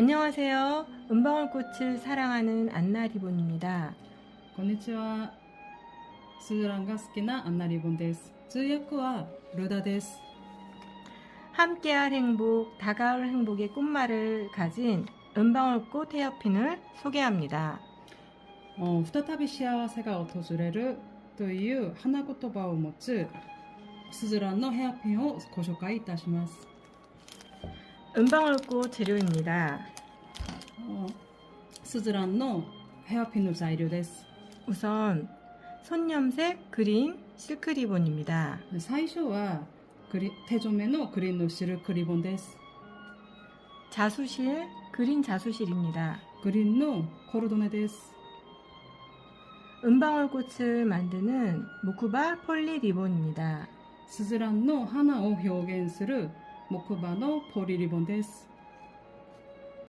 안녕하세요. 은방울꽃을 사랑하는 안나 리본입니다. こんにちは。スーランが好きなアンナリボンです。通訳はルダです。 함께할 행복, 다가올 행복의 꽃말을 가진 은방울꽃 헤어핀을 소개합니다. お再び幸せが訪れるという花言葉を持つスズランのヘアピンをご紹介いたします。 은방울꽃 재료입니다. 스즈란 노 헤어핀 우자이료 데스. 우선 손염색 그린 실크 리본입니다. 그 사이쇼와 그리, 태조메노 그린 노 실크 리본 데스. 자수실 그린 자수실입니다. 그린 노 코르도네 데스. 은방울꽃을 만드는 모쿠바 폴리 리본입니다. 스즈란 노 하나오 효겐스르 木馬のポリリボンです。